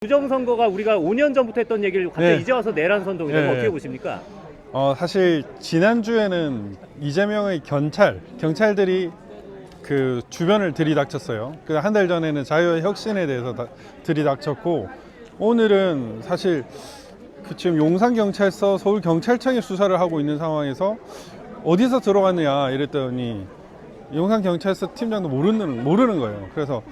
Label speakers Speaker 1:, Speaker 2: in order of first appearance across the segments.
Speaker 1: 부정선거가 우리가 5년 전부터 했던 얘기를 갑자기
Speaker 2: 네.
Speaker 1: 이제 와서 내란 선동이다.
Speaker 2: 네.
Speaker 1: 어떻게 보십니까?
Speaker 2: 어, 사실 지난주에는 이재명의 경찰, 경찰들이 그 주변을 들이닥쳤어요. 그 한 달 전에는 자유의 혁신에 대해서 다 들이닥쳤고 오늘은 사실 그 지금 용산 경찰서, 서울 경찰청이 수사를 하고 있는 상황에서 어디서 들어갔느냐 이랬더니 용산 경찰서 팀장도 모르는 모르는 거예요. 그래서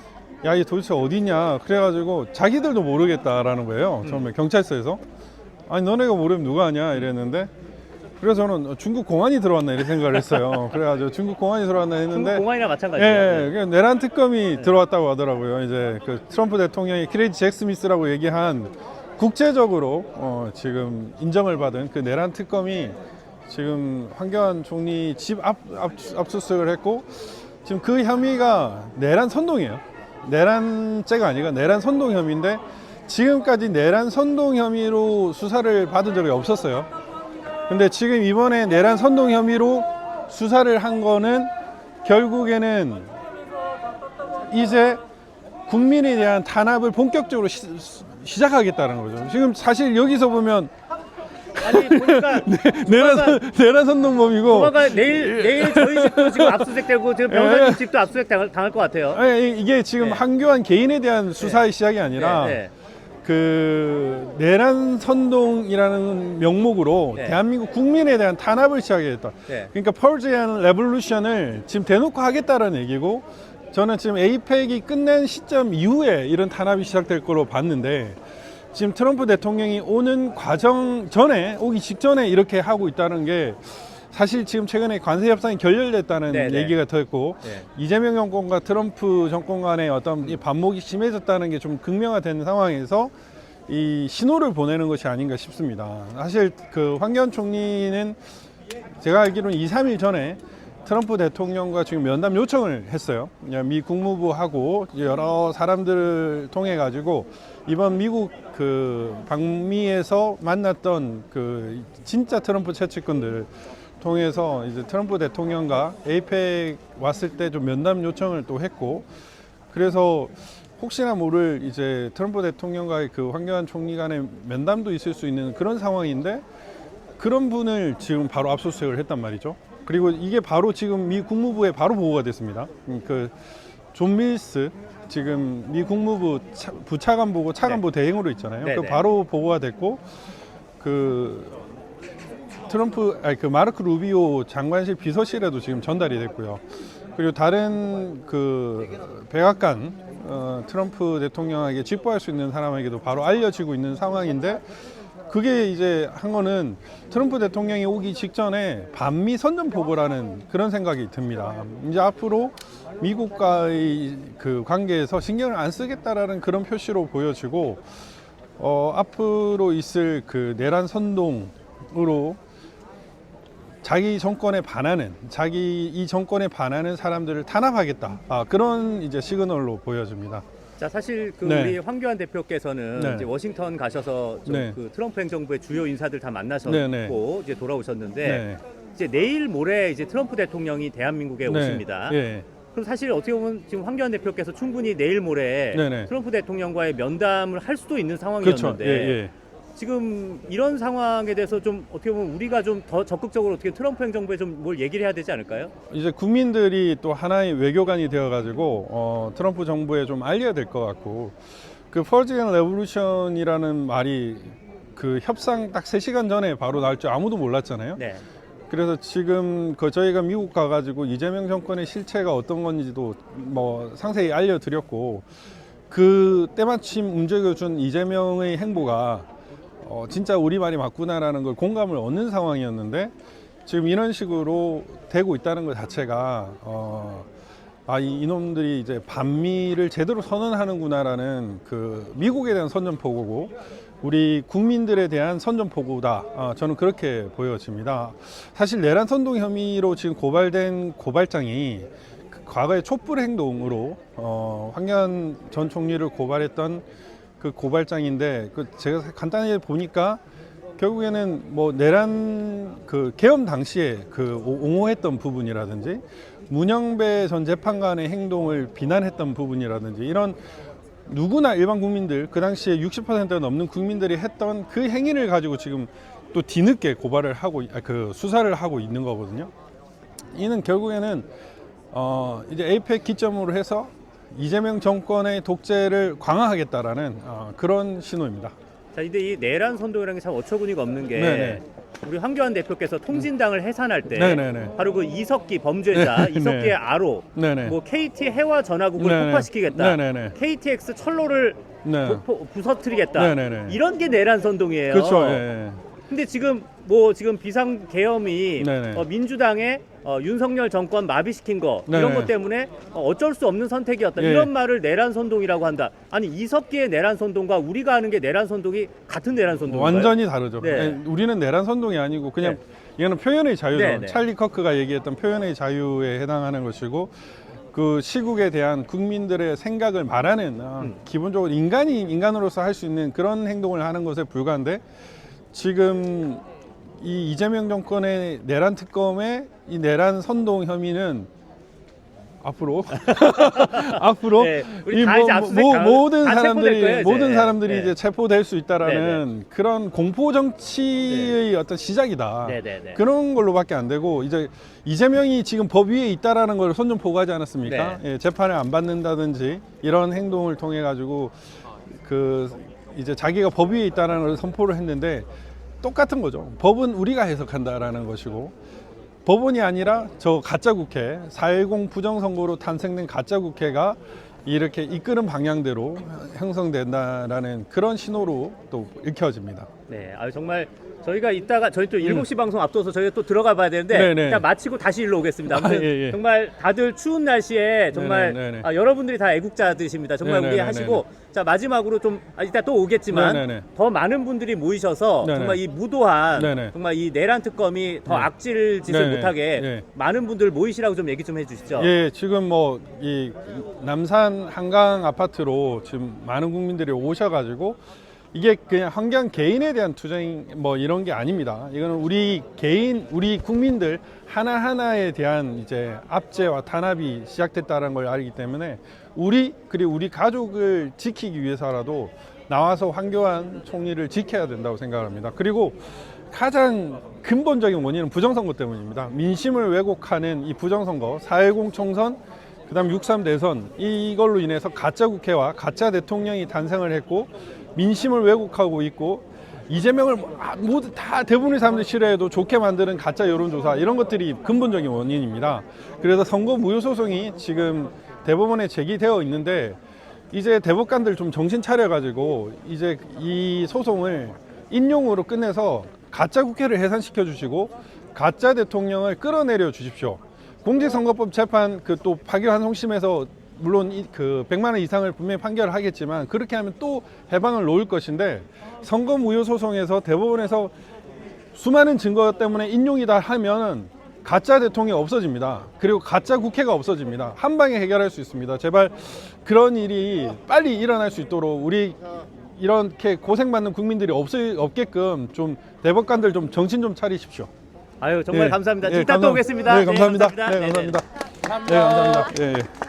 Speaker 2: 야, 이 도대체 어디냐? 그래가지고 자기들도 모르겠다라는 거예요. 처음에 경찰서에서 아니 너네가 모르면 누가 하냐 이랬는데 그래서 저는 중국 공안이 들어왔나 이렇게 생각을 했어요. 그래가지고 중국 공안이 들어왔나
Speaker 1: 중국
Speaker 2: 했는데
Speaker 1: 공안이나
Speaker 2: 예,
Speaker 1: 마찬가지죠.
Speaker 2: 예, 그 내란 특검이 들어왔다고 하더라고요. 이제 그 트럼프 대통령이 크레이지 잭 스미스라고 얘기한 국제적으로 어, 지금 인정을 받은 그 내란 특검이 지금 황교안 총리 집 앞, 압, 압수수색을 했고 지금 그 혐의가 내란 선동이에요. 내란죄가 아니라 내란 선동 혐의인데 지금까지 내란 선동 혐의로 수사를 받은 적이 없었어요. 근데 지금 이번에 내란 선동 혐의로 수사를 한 거는 결국에는 이제 국민에 대한 탄압을 본격적으로 시, 작하겠다는 거죠. 지금 사실 여기서 보면
Speaker 1: 아니 보니까
Speaker 2: 내란 선- 내란 선동범이고
Speaker 1: 조만간 내일 내일 저희 집도 지금 압수수색 되고 지금 변호사님 집도 압수수색 당할, 당할 것 같아요.
Speaker 2: 아니, 이게 지금
Speaker 1: 네.
Speaker 2: 한교안 개인에 대한 수사의 시작이 아니라
Speaker 1: 네, 네.
Speaker 2: 그 내란 선동이라는 명목으로
Speaker 1: 네.
Speaker 2: 대한민국 국민에 대한 탄압을 시작했다.
Speaker 1: 네.
Speaker 2: 그러니까 펄즈 앤 레볼루션을 지금 대놓고 하겠다라는 얘기고 저는 지금 에이펙이 끝낸 시점 이후에 이런 탄압이 시작될 거로 봤는데 지금 트럼프 대통령이 오는 과정 전에 오기 직전에 이렇게 하고 있다는 게 사실 지금 최근에 관세 협상이 결렬됐다는
Speaker 1: 네, 네.
Speaker 2: 얘기가 더 있고
Speaker 1: 네.
Speaker 2: 이재명 정권과 트럼프 정권 간의 어떤 이 반목이 심해졌다는 게 좀 극명화된 상황에서 이 신호를 보내는 것이 아닌가 싶습니다. 사실 그 황교안 총리는 제가 알기로는 2, 3일 전에 트럼프 대통령과 지금 면담 요청을 했어요. 미 국무부하고 여러 사람들을 통해 가지고 이번 미국 그 방미에서 만났던 그 진짜 트럼프 채찍꾼들 통해서 이제 트럼프 대통령과 에이펙 왔을 때 좀 면담 요청을 또 했고 그래서 혹시나 모를 이제 트럼프 대통령과의 그 황교안 총리 간의 면담도 있을 수 있는 그런 상황인데 그런 분을 지금 바로 압수수색을 했단 말이죠. 그리고 이게 바로 지금 미 국무부에 바로 보고가 됐습니다. 음, 그존 밀스 지금 미 국무부 차- 부차관보고 차관보 대행으로 있잖아요.
Speaker 1: 네,
Speaker 2: 그
Speaker 1: 네.
Speaker 2: 바로 보고가 됐고 그 트럼프 아니 그 마르크 루비오 장관실 비서실에도 지금 전달이 됐고요. 그리고 다른 그 백악관 어, 트럼프 대통령에게 직보할 수 있는 사람에게도 바로 알려지고 있는 상황인데 그게 이제 한 거는 트럼프 대통령이 오기 직전에 반미 선전 보고라는 그런 생각이 듭니다. 이제 앞으로 미국과의 그 관계에서 신경을 안 쓰겠다라는 그런 표시로 보여지고 어, 앞으로 있을 그 내란 선동으로 자기 정권에 반하는 자기 이 정권에 반하는 사람들을 탄압하겠다 아, 그런 이제 시그널로 보여집니다.
Speaker 1: 자 사실 그
Speaker 2: 네.
Speaker 1: 우리 황교안 대표께서는
Speaker 2: 네.
Speaker 1: 이제 워싱턴 가셔서 좀
Speaker 2: 네.
Speaker 1: 그 트럼프 행정부의 주요 인사들 다 만나셨고
Speaker 2: 네, 네.
Speaker 1: 이제 돌아오셨는데
Speaker 2: 네.
Speaker 1: 이제 내일 모레 이제 트럼프 대통령이 대한민국에
Speaker 2: 네.
Speaker 1: 오십니다.
Speaker 2: 예.
Speaker 1: 그럼 사실 어떻게 보면 지금 황교안 대표께서 충분히 내일 모레
Speaker 2: 네, 네.
Speaker 1: 트럼프 대통령과의 면담을 할 수도 있는
Speaker 2: 그렇죠.
Speaker 1: 상황이었는데
Speaker 2: 예, 예.
Speaker 1: 지금 이런 상황에 대해서 좀 어떻게 보면 우리가 좀 더 적극적으로 어떻게 트럼프 행정부에 좀 뭘 얘기를 해야 되지 않을까요?
Speaker 2: 이제 국민들이 또 하나의 외교관이 되어가지고 어, 트럼프 정부에 좀 알려야 될 것 같고 그 펄즈 앤 레볼루션이라는 말이 그 협상 딱 3시간 전에 바로 나올 줄 아무도 몰랐잖아요.
Speaker 1: 네.
Speaker 2: 그래서 지금 그 저희가 미국 가가지고 이재명 정권의 실체가 어떤 건지도 뭐 상세히 알려드렸고 그 때마침 움직여준 이재명의 행보가 어, 진짜 우리 말이 맞구나라는 걸 공감을 얻는 상황이었는데 지금 이런 식으로 되고 있다는 것 자체가 어, 아, 이 이놈들이 이제 반미를 제대로 선언하는구나라는 그 미국에 대한 선전포고고 우리 국민들에 대한 선전포고다. 아, 저는 그렇게 보여집니다. 사실 내란 선동 혐의로 지금 고발된 고발장이 그 과거의 촛불 행동으로 어, 황교안 전 총리를 고발했던 그 고발장인데 그 제가 간단히 보니까 결국에는 뭐 내란 그 계엄 당시에 그 오- 옹호했던 부분이라든지 문영배 전 재판관의 행동을 비난했던 부분이라든지 이런 누구나 일반 국민들 그 당시에 60%가 넘는 국민들이 했던 그 행위를 가지고 지금 또 뒤늦게 고발을 하고 아, 그 수사를 하고 있는 거거든요. 이는 결국에는 어 이제 에이펙 기점으로 해서 이재명 정권의 독재를 강화하겠다라는 어, 그런 신호입니다.
Speaker 1: 자, 근데 이 내란 선동이라는 게 참 어처구니가 없는 게
Speaker 2: 네네.
Speaker 1: 우리 황교안 대표께서 통진당을 해산할 때
Speaker 2: 네네네.
Speaker 1: 바로 그 이석기 범죄자,
Speaker 2: 네,
Speaker 1: 이석기의
Speaker 2: 네.
Speaker 1: 아로,
Speaker 2: 네네.
Speaker 1: 뭐 KT 해와 전화국을
Speaker 2: 네네.
Speaker 1: 폭파시키겠다,
Speaker 2: 네네네.
Speaker 1: KTX 철로를
Speaker 2: 네.
Speaker 1: 부, 부서뜨리겠다.
Speaker 2: 네네네.
Speaker 1: 이런 게 내란 선동이에요.
Speaker 2: 그렇죠. 예.
Speaker 1: 근데 지금 뭐 지금 비상 계엄이
Speaker 2: 네네.
Speaker 1: 어, 민주당의 어, 윤석열 정권 마비시킨 거 이런
Speaker 2: 네네.
Speaker 1: 것 때문에 어, 어쩔 수 없는 선택이었다
Speaker 2: 예.
Speaker 1: 이런 말을 내란 선동이라고 한다. 아니 이석기의 내란 선동과 우리가 하는 게 내란 선동이 같은 내란 선동인가요?
Speaker 2: 완전히 다르죠.
Speaker 1: 네.
Speaker 2: 예, 우리는 내란 선동이 아니고 그냥 이거는 표현의 자유죠.
Speaker 1: 네, 네.
Speaker 2: 찰리 커크가 얘기했던 표현의 자유에 해당하는 것이고 그 시국에 대한 국민들의 생각을 말하는 어,
Speaker 1: 음.
Speaker 2: 기본적으로 인간이 인간으로서 할 수 있는 그런 행동을 하는 것에 불과한데 지금 이 이재명 정권의 내란 특검의 이 내란 선동 혐의는 앞으로 앞으로
Speaker 1: 네, 우리 다 이제 압수수색 당-
Speaker 2: 모든
Speaker 1: 다
Speaker 2: 사람들이
Speaker 1: 거예요, 이제.
Speaker 2: 모든 사람들이
Speaker 1: 네.
Speaker 2: 이제 체포될 수 있다라는 그런 공포 정치의 어떤 시작이다.
Speaker 1: 네네네.
Speaker 2: 그런 걸로밖에 안 되고 이제 이재명이 지금 법 위에 있다라는 걸 손좀 보고하지 않았습니까?
Speaker 1: 네.
Speaker 2: 예, 재판을 안 받는다든지 이런 행동을 통해 가지고 그 이제 자기가 법 위에 있다라는 걸 선포를 했는데 똑같은 거죠. 법은 우리가 해석한다라는 것이고 법원이 아니라 저 가짜 국회 4.10 부정선거로 탄생된 가짜 국회가 이렇게 이끄는 방향대로 형성된다라는 그런 신호로 또 읽혀집니다.
Speaker 1: 네, 아 정말 저희가 이따가 저희 또 7시 방송 앞둬서 저희가 또 들어가 봐야 되는데
Speaker 2: 음. 네네.
Speaker 1: 일단 마치고 다시 일로 오겠습니다. 아무튼
Speaker 2: 아, 예, 예.
Speaker 1: 정말 다들 추운 날씨에 정말
Speaker 2: 네네, 네네.
Speaker 1: 아, 여러분들이 다 애국자들이십니다. 정말
Speaker 2: 네네,
Speaker 1: 우리
Speaker 2: 네네,
Speaker 1: 하시고 자 마지막으로 좀 아, 이따 또 오겠지만
Speaker 2: 네네네.
Speaker 1: 더 많은 분들이 모이셔서
Speaker 2: 네네.
Speaker 1: 정말 이 무도한
Speaker 2: 네네.
Speaker 1: 정말 이 내란 특검이 더
Speaker 2: 네.
Speaker 1: 악질 짓을
Speaker 2: 네네.
Speaker 1: 못하게
Speaker 2: 네.
Speaker 1: 많은 분들 모이시라고 좀 얘기 좀 해주시죠.
Speaker 2: 예, 지금 뭐 이 남산 한강 아파트로 지금 많은 국민들이 오셔가지고 이게 그냥 환경 개인에 대한 투쟁 뭐 이런 게 아닙니다. 이거는 우리 개인, 우리 국민들 하나 하나에 대한 이제 압제와 탄압이 시작됐다는 걸 알기 때문에 우리 그리고 우리 가족을 지키기 위해서라도 나와서 황교안 총리를 지켜야 된다고 생각합니다. 그리고 가장 근본적인 원인은 부정선거 때문입니다. 민심을 왜곡하는 이 부정선거, 4.10 총선, 그 다음 6.3 대선 이걸로 인해서 가짜 국회와 가짜 대통령이 탄생을 했고 민심을 왜곡하고 있고 이재명을 아, 모두 다 대부분의 사람들이 싫어해도 좋게 만드는 가짜 여론조사 이런 것들이 근본적인 원인입니다. 그래서 선거 무효 소송이 지금 대법원에 제기되어 있는데 이제 대법관들 좀 정신 차려가지고 이제 이 소송을 인용으로 끝내서 가짜 국회를 해산시켜 주시고 가짜 대통령을 끌어내려 주십시오. 공직선거법 재판 그 또 파기환송심에서 물론 이, 그 100만 원 이상을 분명히 판결을 하겠지만 그렇게 하면 또 해방을 놓을 것인데 선거 무효 소송에서 대법원에서 수많은 증거 때문에 인용이다 하면은 가짜 대통령이 없어집니다. 그리고 가짜 국회가 없어집니다. 한 방에 해결할 수 있습니다. 제발 그런 일이 빨리 일어날 수 있도록 우리 이렇게 고생받는 국민들이 없, 없게끔 좀 대법관들 좀 정신 좀 차리십시오.
Speaker 1: 아유 정말
Speaker 2: 예.
Speaker 1: 감사합니다.
Speaker 2: 예,
Speaker 1: 이따 또
Speaker 2: 감사합-
Speaker 1: 오겠습니다.
Speaker 2: 네, 감사합니다. 네,
Speaker 1: 네네.
Speaker 2: 감사합니다. 네, 감사합니다. 예, 예.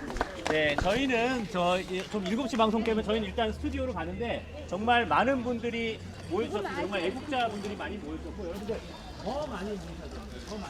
Speaker 1: 네, 저희는 저좀 7시 방송 때문에 저희는 일단 스튜디오로 가는데 정말 많은 분들이 모여주셨고 정말 애국자 분들이 많이 모여주셨고 여러분들 더 많이